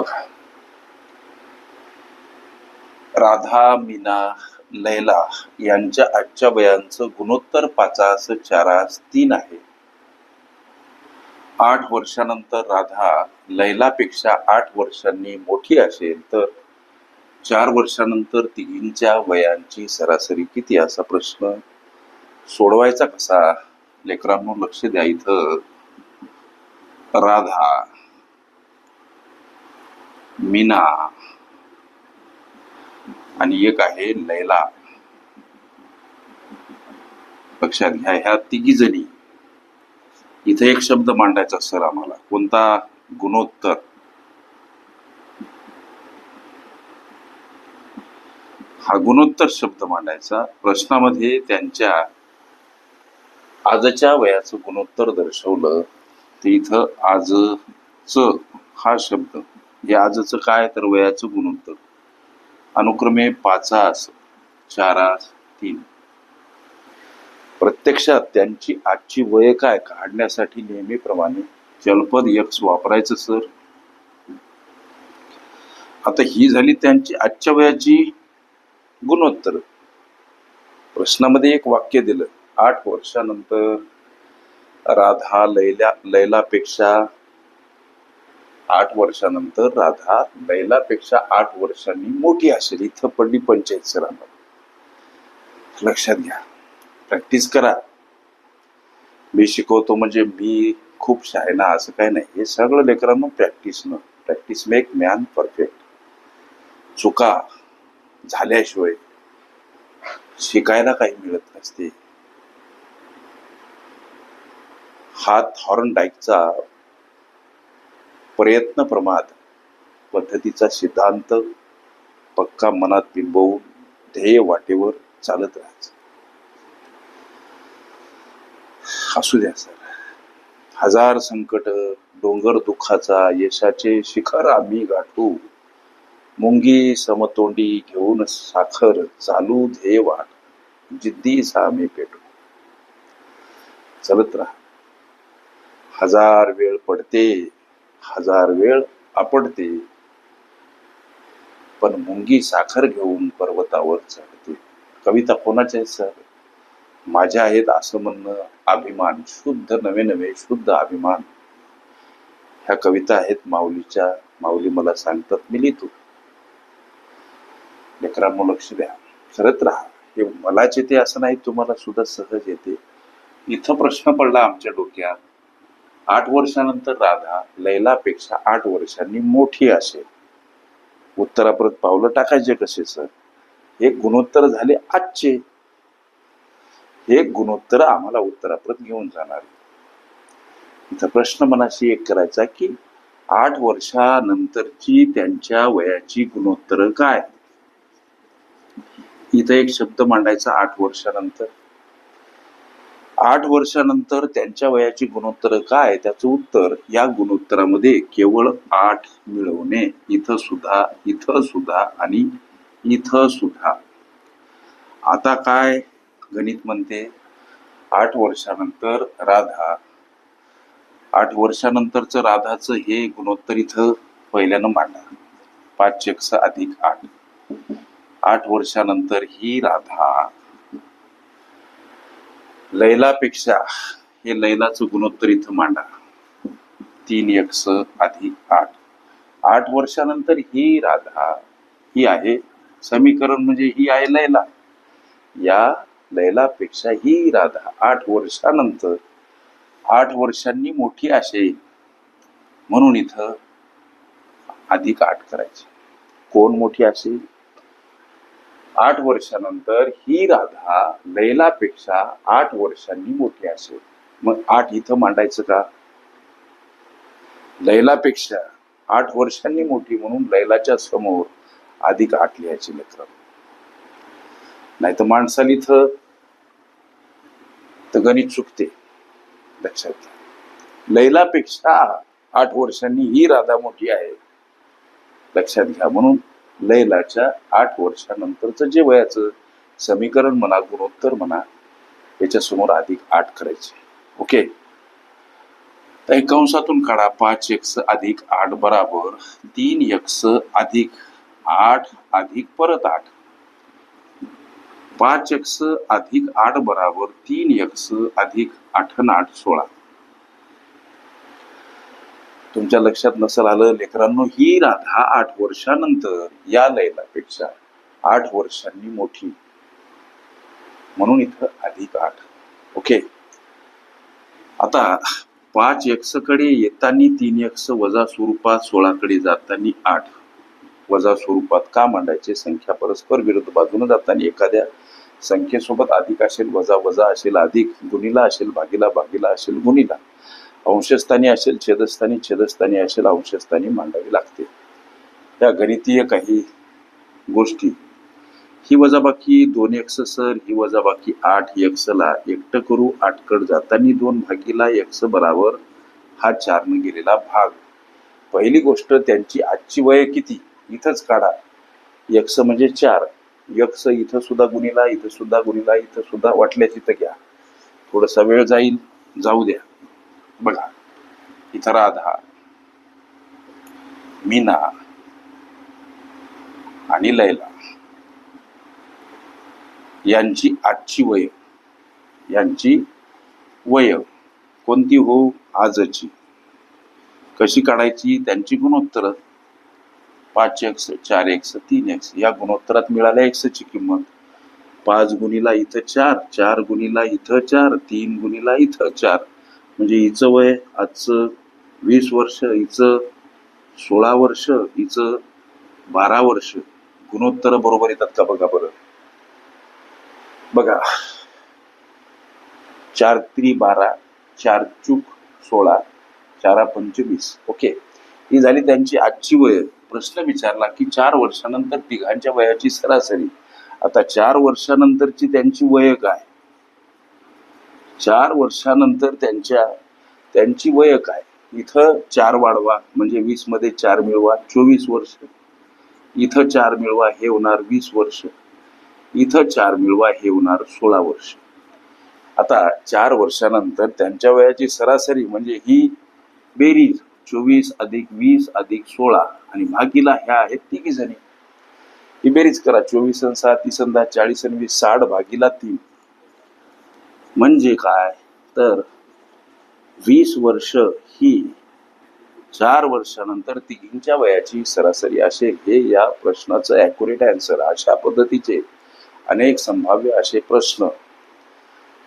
बघा. राधा मीना लैला यांच्या आजच्या वयांचं गुणोत्तर पाचास चारास तीन आहे. आठ वर्षानंतर राधा लैलापेक्षा आठ वर्षांनी मोठी असेल तर चार वर्षानंतर तिघींच्या वयांची सरासरी किती? असा प्रश्न सोडवायचा कसा? लेकरांनो लक्ष द्या इथं. राधा मीना. आणि एक आहे लैला. लक्षात घ्या ह्या तिघी जणी. इथे एक शब्द मांडायचा सर आम्हाला. कोणता? गुणोत्तर. हा गुणोत्तर शब्द मांडायचा. प्रश्नामध्ये त्यांच्या आजच्या वयाचं गुणोत्तर दर्शवलं. ते इथं आजच हा शब्द. हे आजचं काय तर वयाचं गुणोत्तर अनुक्रमे पाचास चारास तीन. प्रत्यक्षात त्यांची आजची वय काय काढण्यासाठी नेहमीप्रमाणे जलपद यक्ष वापरायचं सर. आता ही झाली त्यांची आजच्या वयाची गुणोत्तर. प्रश्नामध्ये एक वाक्य दिलं. आठ वर्षानंतर राधा लैला लैलापेक्षा आठ वर्षानंतर राधा लैलापेक्षा आठ वर्षांनी मोठी असेल. इथं पडली पंचायत सरांना लक्षात घ्या. प्रॅक्टिस करा. मी शिकवतो म्हणजे मी खूप शायना असं काही नाही. हे सगळं लेकरांना प्रॅक्टिस न. प्रॅक्टिस मेक मॅन परफेक्ट चुका झाल्याशिवाय शिकायला काही मिळत नसते. हा थॉर्नडाईकचा प्रयत्न प्रमाद पद्धतीचा सिद्धांत पक्का मनात बिंबवून ध्येय वाटेवर चालत राहायचं. असू द्या सर. हजार संकट डोंगर दुःखाचा यशाचे शिखर आम्ही गाठू. मुंगी समतोंडी घेऊन साखर चालू ध्येय वाट जिद्दी सामे पेटू चलत राहा. हजार वेळ पडते हजार वेळ आपडते. पण मुंगी साखर घेऊन पर्वतावर चढते. कविता कोणाच्या आहेत सर? माझ्या आहेत असं म्हणणं अभिमान शुद्ध नवे नवे शुद्ध अभिमान. ह्या कविता आहेत माऊलीच्या. माऊली मला सांगतात मी लिहितो. लेकरांना लक्ष द्या. करत राहा. हे मलाच येते असं नाही तुम्हाला सुद्धा सहज येते. इथं प्रश्न पडला आमच्या डोक्यात. आठ वर्षानंतर राधा लैलापेक्षा आठ वर्षांनी मोठी असेल. उत्तराप्रत पावलं टाकायचे कसे सर? हे गुणोत्तर झाले आजचे. हे गुणोत्तर आम्हाला उत्तराप्रत घेऊन जाणार इथं प्रश्न मनाशी एक करायचा की आठ वर्षानंतरची त्यांच्या वयाची गुणोत्तर काय? इथं एक शब्द मांडायचा आठ वर्षानंतर. आठ वर्षानंतर त्यांच्या वयाची गुणोत्तर काय? त्याचं उत्तर या गुणोत्तरामध्ये केवळ आठ मिळवणे. इथं सुद्धा इथं सुद्धा आणि इथं सुद्धा. आता काय? गणित म्हणते आठ वर्षानंतर राधा. आठ वर्षानंतरचं राधाचं हे गुणोत्तर इथं पहिल्यानं मांडा. पाच चेक्स अधिक आठ. आठ वर्षानंतर ही राधा. लैलापेक्षा हे लैलाचं गुणोत्तर इथं मांडा. तीन यक्ष अधिक आठ. आठ वर्षानंतर ही राधा ही आहे समीकरण म्हणजे ही आहे लैला. या लैलापेक्षा ही राधा आठ वर्षानंतर आठ वर्षांनी मोठी असेल म्हणून इथं अधिक आठ करायची. कोण मोठी असेल? आठ वर्षानंतर ही राधा लैलापेक्षा आठ वर्षांनी मोठी असेल मग आठ इथं मांडायचं का? लैलापेक्षा आठ वर्षांनी मोठी म्हणून लैलाच्या समोर अधिक आठ लिहायची लेकर नाही तर माणसाला इथं तर गणित चुकते. लक्षात घ्या. लैलापेक्षा आठ वर्षांनी ही राधा मोठी आहे. लक्षात घ्या. म्हणून लैलाच्या आठ वर्षानंतरचं जे वयाचं समीकरण म्हणा गुणोत्तर म्हणा याच्यासमोर अधिक आठ करायचे. ओके? तर एकांशातून काढा. पाच एक्स अधिक आठ बराबर तीन एक्स अधिक आठ अधिक परत आठ. पाच एक्स अधिक आठ बराबर तीन एक्स अधिक आठ आठ सोळा. तुमच्या लक्षात नसेल आलं लेकरांनो ही राधा आठ वर्षानंतर या लैलापेक्षा आठ वर्षांनी मोठी. म्हणून इथं अधिक आठ. ओके? आता पाच एक्सकडे येताना तीन एक्स वजा स्वरूपात सोळाकडे जाताना आठ. वजा स्वरूपात का मांडायचे? संख्या परस्पर विरुद्ध बाजूने जाताना एखाद्या संख्येसोबत अधिक असेल वजा वजा असेल अधिक गुणीला असेल भागीला भागीला असेल गुणीला. अंशस्थानी असेल छेदस्थानी छेदस्थानी असेल अंशस्थानी मांडावी लागते. या गणितीय काही गोष्टी. ही वजाबाकी दोन एक्स सर ही वजाबाकी आठ एक्सला एकटं करू आठकड जाताना दोन भागीला एक्स बराबर हा चारनं गेलेला भाग. पहिली गोष्ट त्यांची आजची वय किती? इथंच काढा. एक्स म्हणजे चार. यक्ष इथं सुद्धा गुणीला इथं सुद्धा गुणीला इथं सुद्धा वाटल्यास इथं घ्या. थोडासा वेळ जाईल जाऊ द्या. बघा. इथं राधा मीना आणि लैला यांची आजची वय. यांची वय कोणती हो? आजची. कशी काढायची? त्यांची गुणोत्तर. पाच एक्स चार एक्स तीन एक्स. या गुणोत्तरात मिळाल्या एक्सची किंमत. पाच गुणीला इथं चार चार गुणीला इथं चार तीन गुणीला इथं चार. म्हणजे हिचं वय आजचं वीस वर्ष हिचं सोळा वर्ष हिचं बारा वर्ष. गुणोत्तर बरोबर येतात का बघा बरं? बघा. चार त्री बारा चार चूक सोळा चारा पंचवीस. ओके. ही झाली त्यांची आजची वय. प्रश्न विचारला की चार वर्षानंतर तिघांच्या वयाची सरासरी. आता चार वर्षानंतरची त्यांची वय काय? चार वर्षानंतर त्यांच्या त्यांची वय काय? इथं चार वाढवा म्हणजे वीसमध्ये चार मिळवा चोवीस वर्ष. इथं चार मिळवा हे होणार वीस वर्ष. इथं चार मिळवा हे होणार सोळा वर्ष. आता चार वर्षानंतर त्यांच्या वयाची सरासरी म्हणजे ही बेरीज चोवीस अधिक वीस अधिक सोळा आणि भागीला ह्या आहेत तिघी जणी ही बेरीज करा चोवीस आणि तीस दहा चाळीस आणि वीस साठ भागीला तीन. म्हणजे काय? तर वीस वर्ष ही चार वर्षानंतर तिघींच्या वयाची सरासरी असे हे या प्रश्नाचं ॲक्युरेट आन्सर अशा पद्धतीचे अनेक संभाव्य असे प्रश्न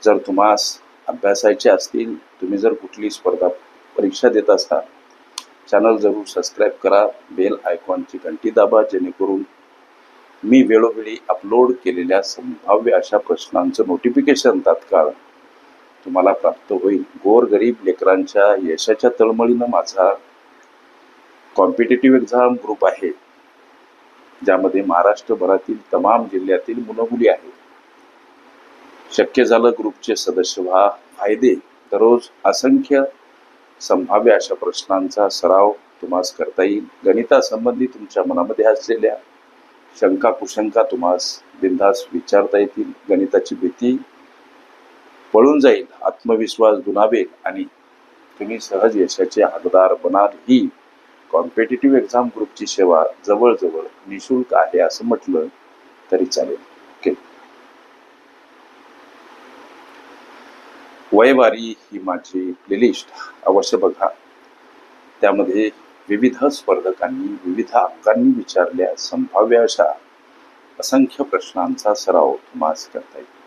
जर तुम्हास अभ्यासायचे असतील तुम्ही जर कुठली स्पर्धा परीक्षा देत असाल चॅनल जरूर सबस्क्राईब करा बेल आयकॉनची घंटी दाबा जेणेकरून मी वेळोवेळी अपलोड केलेल्या संभाव्य अशा प्रश्नांचं नोटिफिकेशन तात्काळ तुम्हाला प्राप्त होईल. गोरगरीब लेकरांच्या यशाच्या तळमळीनं माझा कॉम्पिटेटिव्ह एक्झाम ग्रुप आहे ज्यामध्ये महाराष्ट्रभरातील तमाम जिल्ह्यातील मुलं मुली आहेत. शक्य झालं ग्रुपचे सदस्य व्हा. फायदे दररोज असंख्य संभाव्य अशा प्रश्नांचा सराव तुम्हास करता येईल. गणितासंबंधी तुमच्या मनामध्ये असलेल्या शंका कुशंका तुम्हास बिंदास विचारता येतील गणिताची भीती पळून जाईल आत्मविश्वास दुनावेल आणि तुम्ही सहज यशाचे हकदार बनाल ही. कॉम्पिटेटिव्ह एक्झाम ग्रुपची सेवा जवळजवळ निशुल्क आहे असं म्हटलं तरी चालेल. ओके वयवारी ही माझी प्लेलिस्ट अवश्य बघा. त्यामध्ये विविध स्पर्धकांनी विविध अंकांनी विचारल्या संभाव्य अशा असंख्य प्रश्नांचा सराव तुम्हाला करता येईल.